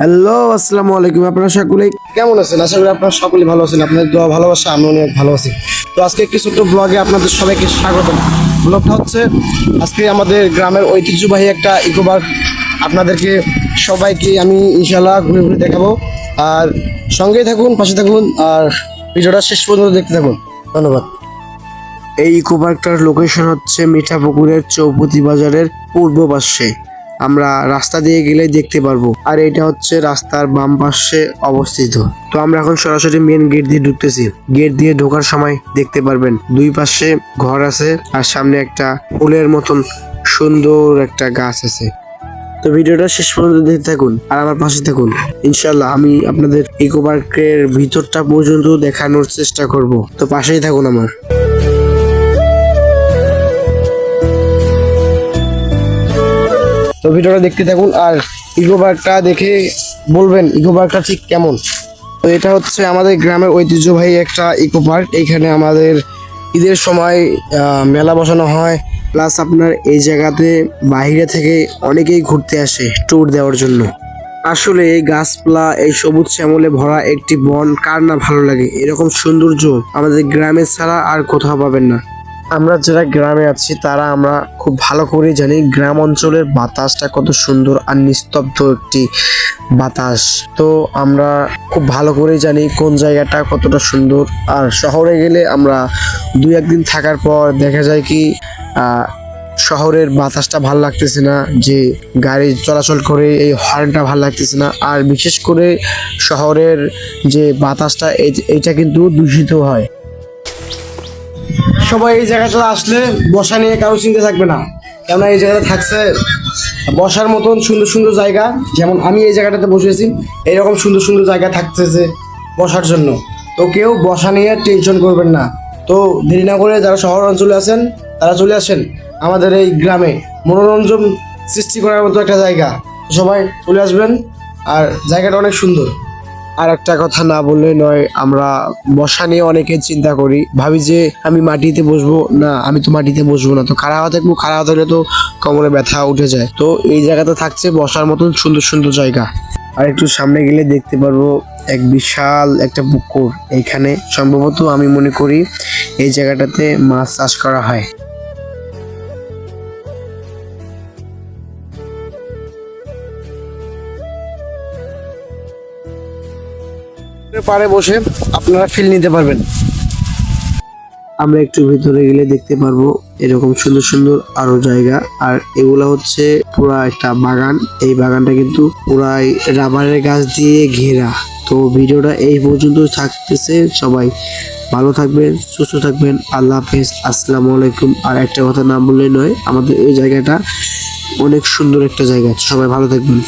Hello, আসসালামু আলাইকুম। আপনারা সকলেই কেমন আছেন? আশা করি আপনারা সকলেই ভালো আছেন। আপনাদের দোয়া, ভালোবাসা আমি অনেক ভালো আছি। তো আজকে একটি ছোট্ট ব্লগে আপনাদের সবাইকে স্বাগত ব্লগটা হচ্ছে আজকে আমাদের গ্রামের ঐতিহ্যবাহী একটা ইকো পার্ক আপনাদেরকে সবাইকে আমি ইনশাল্লাহ ঘুরে ঘুরে দেখাবো। আর সঙ্গেই থাকুন, পাশে থাকুন, আর ভিডিওটা শেষ পর্যন্ত দেখতে থাকুন। ধন্যবাদ। এই ইকো পার্কটার লোকেশন হচ্ছে মিঠাপুকুরের চৌপতি বাজারের পূর্ব পাশে। আমরা রাস্তা দিয়ে গেলেই দেখতে পারব। আর এটা হচ্ছে রাস্তার বাম পাশে অবস্থিত। তো আমরা এখন সরাসরি মেন গেট দিয়ে ঢুকতেছি। গেট দিয়ে ঢোকার সময় দেখতে পারবেন, দুই পাশে ঘর আছে আর সামনে একটা ফুলের মতন সুন্দর একটা গাছ আছে। তো ভিডিওটা শেষ পর্যন্ত দেখতে থাকুন আর আমার পাশে থাকুন। ইনশাল্লাহ আমি আপনাদের ইকো পার্কের ভিতরটা পর্যন্ত দেখানোর চেষ্টা করব। তো পাশেই থাকুন আমার। তো ভিডিওটা দেখতে থাকুন আর ইকো পার্কটা দেখে বলবেন ইকো পার্কটা ঠিক কেমন? তো এটা হচ্ছে আমাদের গ্রামের ঐতিহ্যবাহী একটা ইকো পার্ক এখানে আমাদের ঈদের সময় মেলা বসানো হয়। প্লাস আপনার এই জায়গাতে বাইরে থেকে অনেকেই ঘুরতে আসে ট্যুর দেওয়ার জন্য। আসলে এই গাছপালা, এই সবুজ শ্যামলে ভরা একটি বন, কার না ভালো লাগে? এরকম সৌন্দর্য আমাদের গ্রামে ছাড়া আর কোথাও পাবেন না। আমরা যারা গ্রামে আছি, তারা আমরা খুব ভালো করে জানি গ্রাম অঞ্চলের বাতাসটা কত সুন্দর আর নিস্তব্ধ একটি বাতাস। তো আমরা খুব ভালো করে জানি কোন জায়গাটা কতটা সুন্দর। আর শহরে গেলে আমরা দুই একদিন থাকার পর দেখা যায় কি শহরের বাতাসটা ভালো লাগতেছে না, যে গাড়ি চলাচল করে এই হর্নটা ভালো লাগতেছে না। আর বিশেষ করে শহরের যে বাতাসটা এই- এইটা কিন্তু দূষিত হয়। সবাই এই জায়গাটা আসলে বসা নিয়ে কারও চিন্তা থাকবে না। কেননা এই জায়গাটা থাকছে বসার মতন সুন্দর সুন্দর জায়গা, যেমন আমি এই জায়গাটাতে বসেছি এইরকম সুন্দর সুন্দর জায়গা থাকতেছে বসার জন্য। তো কেউ বসা নিয়ে টেনশন করবেন না। তো দেরি না করে যারা শহর অঞ্চলে আছেন, তারা চলে আসেন আমাদের এই গ্রামে। মনোরঞ্জন সৃষ্টি করার মতো একটা জায়গা। সবাই চলে আসবেন, আর জায়গাটা অনেক সুন্দর। আর একটা কথা না বললে নয়, আমরা বসা নিয়ে অনেকে চিন্তা করি। ভাবি যে আমি মাটিতে বসবো? না, আমি তো মাটিতে বসবো না। তো খারাপ থাকব খারাপ থাকলে তো কোমরে ব্যথা উঠে যায়। তো এই জায়গাতে থাকছে বসার মতন সুন্দর সুন্দর জায়গা। আর একটু সামনে গেলে দেখতে পারব এক বিশাল একটা পুকুর। এইখানে সম্ভবত আমি মনে করি এই জায়গাটাতে মাছ চাষ করা হয়। পাড়ে বসে আপনারা ফিল নিতে পারবেন। আমরা একটু ভিতরে গেলে দেখতে পারব এরকম সুন্দর সুন্দর আরও জায়গা। আর এগুলা হচ্ছে পুরা একটা বাগান। এই বাগানটা কিন্তু পুরাই রাবারের গাছ দিয়ে ঘেরা। তো ভিডিওটা এই পর্যন্ত থাকতেছে। সবাই ভালো থাকবেন, সুস্থ থাকবেন। আল্লাহ হাফেজ। আসসালামু আলাইকুম। আর একটা কথা না বললেই নয়, আমাদের এই জায়গাটা অনেক সুন্দর একটা জায়গা। সবাই ভালো থাকবেন।